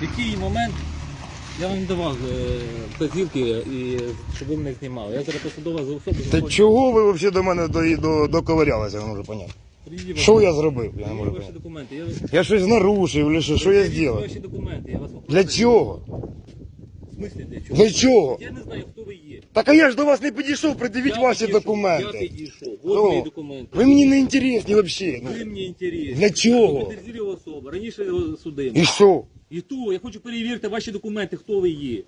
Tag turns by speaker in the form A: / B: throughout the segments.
A: В який момент я вам давав е, вказівки, і, щоб ви мене знімали. Я зараз посадова за особу.
B: Та
A: знаходжу.
B: чого ви взагалі до мене до, до, доковирялися, я не можу поняти. Що
A: ваші-
B: я зробив? Я не можу
A: ваші
B: поняти.
A: документи. Я...
B: Я щось нарушив, чи що, що я зробив?
A: Ваші документи, я вас попрошу.
B: Для чого?
A: В смислі для чого?
B: Для чого?
A: Я не знаю, хто ви є.
B: Так а я ж до вас не підійшов, придивіть
A: Я
B: ваші
A: підійшов, Я
B: документи.
A: підійшов.
B: Хто?
A: От мої документи.
B: Ви мені не інтересні взагалі.
A: Ви мені інтересні.
B: Для чого?
A: Ви підозріла особа. Раніше судимо.
B: І що?
A: І то, я хочу перевірити ваші документи, хто ви є.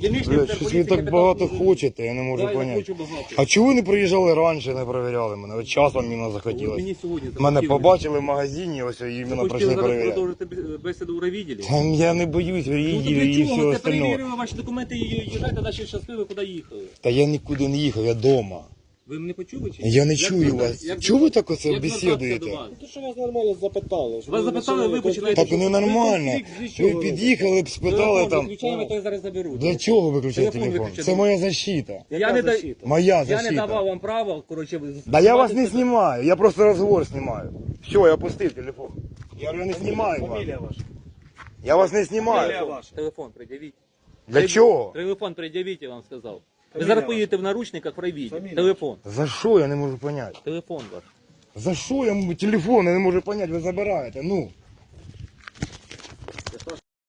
A: Дільничний
B: Бля, щось ви
A: поліції,
B: так
A: капітан
B: багато хочете, я не можу
A: Да, я
B: поняти.
A: багато.
B: А чого ви не приїжджали раніше, не перевіряли мене? От час вам іменно
A: От
B: захотілося.
A: Мені сьогодні
B: Мене
A: захотілося.
B: побачили в магазині, ось і
A: Ви
B: іменно
A: хотіли
B: прийшли
A: зараз
B: перевіряти.
A: продовжити бе- бесіду в Равіділі?
B: Та я не боюсь,
A: Ну, то
B: їдів
A: для
B: і все
A: чого? Це
B: остальне.
A: перевірили ваші документи і їжджайте далі щасливо, куди їхали.
B: Та я нікуди не їхав, я вдома.
A: Ви мене почули чи?
B: Я не
A: Як
B: чую
A: звертатися?
B: вас.
A: Як
B: Чого ви так оце
A: як звертатися
B: бесідуєте?
A: вас?
C: То, що вас нормально запитали. що
A: Вас запитали, ви починаєте-
B: Так ненормально.
A: чого
B: Ви
A: ви?
B: під'їхали б, спитали
A: Телефон
B: там.
A: Виключаємо, то я зараз заберу.
B: Для чого виключати
A: Телефон
B: телефон? Це моя защита.
A: Я не, да...
B: Моя
A: я не
B: защита.
A: давав вам права, коротше,
B: Да я вас не знімаю, я просто розговор знімаю. Все, я опустив телефон. Я говорю, я не знімаю вас.
C: Фамілія ваша.
B: Я вас не
C: Фамілія
B: знімаю.
C: ваша.
A: Телефон пред'явіть.
B: Для чого?
A: Телефон пред'явіть, я вам сказав. Ви зараз поїдете в наручниках в райвідділ. Телефон.
B: За що я не можу поняти?
A: Телефон ваш.
B: За що я телефон, я не можу поняти, ви забираєте, ну.